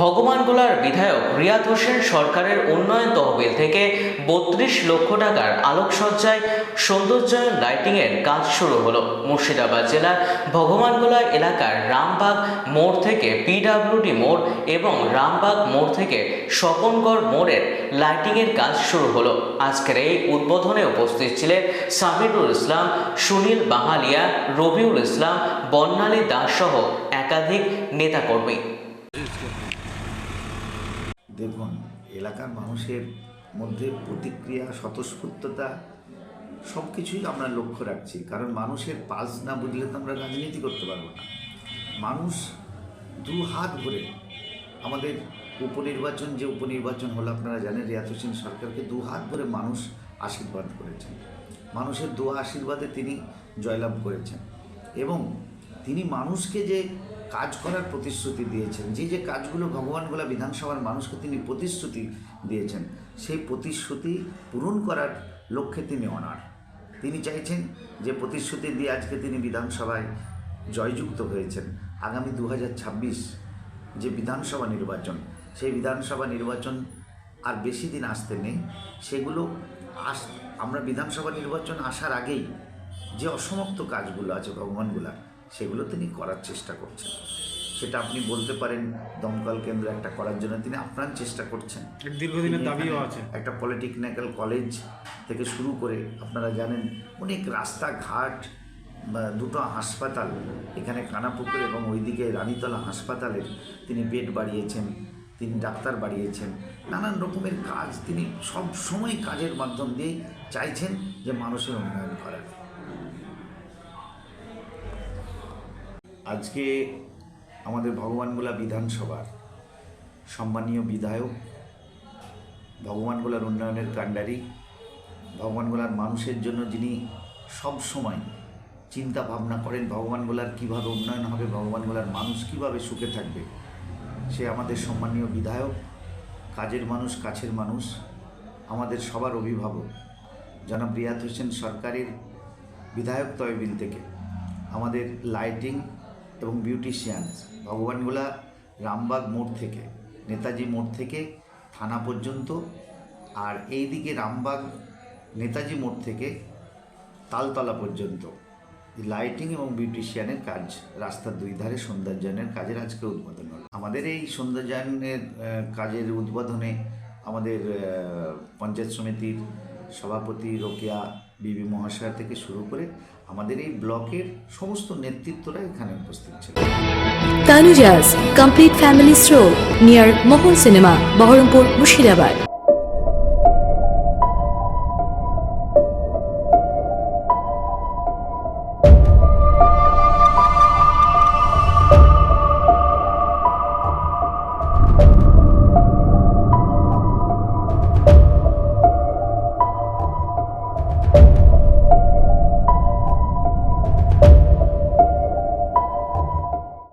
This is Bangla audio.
ভগবানগোলার বিধায়ক রিয়াদ হোসেন সরকারের উন্নয়ন তহবিল থেকে বত্রিশ লক্ষ টাকার আলোকসজ্জায় সৌন্দর্যায়ন লাইটিংয়ের কাজ শুরু হলো। মুর্শিদাবাদ জেলার ভগবানগোলা এলাকার রামবাগ মোড় থেকে পিডাব্লিউডি মোড় এবং রামবাগ মোড় থেকে স্বপনগড় মোড়ের লাইটিংয়ের কাজ শুরু হলো। আজকের এই উদ্বোধনে উপস্থিত ছিলেন সামিরুল ইসলাম, সুনীল বাহালিয়া, রবিউল ইসলাম, বর্ণালী দাস সহ একাধিক নেতাকর্মী। দেখুন, এলাকার মানুষের মধ্যে প্রতিক্রিয়া, স্বতঃস্ফূর্ততা সব কিছুই আমরা লক্ষ্য রাখছি। কারণ মানুষের পালস না বুঝলে তো আমরা রাজনীতি করতে পারব না। মানুষ দু হাত ভরে আমাদের উপনির্বাচন, যে উপনির্বাচন হলো, আপনারা জানেন রিয়াত হোসেন সরকারকে দু হাত ভরে মানুষ আশীর্বাদ করেছেন। মানুষের দোয়া আশীর্বাদে তিনি জয়লাভ করেছেন। এবং তিনি মানুষকে যে কাজ করার প্রতিশ্রুতি দিয়েছেন, যে যে কাজগুলো ভগবানগোলা বিধানসভার মানুষকে তিনি প্রতিশ্রুতি দিয়েছেন, সেই প্রতিশ্রুতি পূরণ করার লক্ষ্যে তিনি অনার। তিনি চাইছেন যে প্রতিশ্রুতি দিয়ে আজকে তিনি বিধানসভায় জয়যুক্ত হয়েছেন। আগামী দু হাজার ছাব্বিশ যে বিধানসভা নির্বাচন, সেই বিধানসভা নির্বাচন আর বেশি দিন আসতে নেই। সেগুলো আস, আমরা বিধানসভা নির্বাচন আসার আগেই যে অসমাপ্ত কাজগুলো আছে ভগবানগুলা সেগুলো তিনি করার চেষ্টা করছেন। সেটা আপনি বলতে পারেন দমকল কেন্দ্র একটা করার জন্য তিনি আপ্রাণ চেষ্টা করছেন। দীর্ঘদিনের দাবিও আছে। একটা পলিটেকনিক্যাল কলেজ থেকে শুরু করে আপনারা জানেন অনেক রাস্তাঘাট বা দুটো হাসপাতাল এখানে কানাপুকুর এবং ওইদিকে রানীতলা হাসপাতালের তিনি বেড বাড়িয়েছেন তিনি ডাক্তার বাড়িয়েছেন। নানান রকমের কাজ তিনি সব সময় কাজের মাধ্যম দিয়েই চাইছেন যে মানুষের উন্নয়ন করার। আজকে আমাদের ভগবানগোলা বিধানসভার সম্মানীয় বিধায়ক, ভগবানগোলার উন্নয়নের কাণ্ডারি, ভগবানগোলার মানুষের জন্য যিনি সব সময় চিন্তা ভাবনা করেন ভগবানগোলার কীভাবে উন্নয়ন হবে, ভগবানগোলার মানুষ কীভাবে সুখে থাকবে, সে আমাদের সম্মানীয় বিধায়ক, কাজের মানুষ, কাছের মানুষ, আমাদের সবার অভিভাবক, জনাব রিয়াত হোসেন সরকারের বিধায়ক তহবিল থেকে। আমাদের লাইটিং এবং বিউটিশিয়ানস ভগবানগোলা রামবাগ মোড় থেকে, নেতাজি মোড় থেকে, থানা পর্যন্ত, আর এইদিকে রামবাগ, নেতাজি মোড় থেকে তালতলা পর্যন্ত। লাইটিং এবং বিউটিশিয়ানের কাজ, রাস্তার দুই ধারে সৌন্দর্যায়নের কাজের আজকে উদ্বোধন হলো। আমাদের এই সৌন্দর্যায়নের কাজের উদ্বোধনে আমাদের পঞ্চায়েত সমিতির সভাপতি রোকিয়া বিবি মহাশয়া থেকে শুরু করে আমাদের এই ব্লকের সমস্ত নেতৃত্বরা এখানে উপস্থিত ছিল। Tanujas complete family store near Mohan cinema Baharampur Murshidabad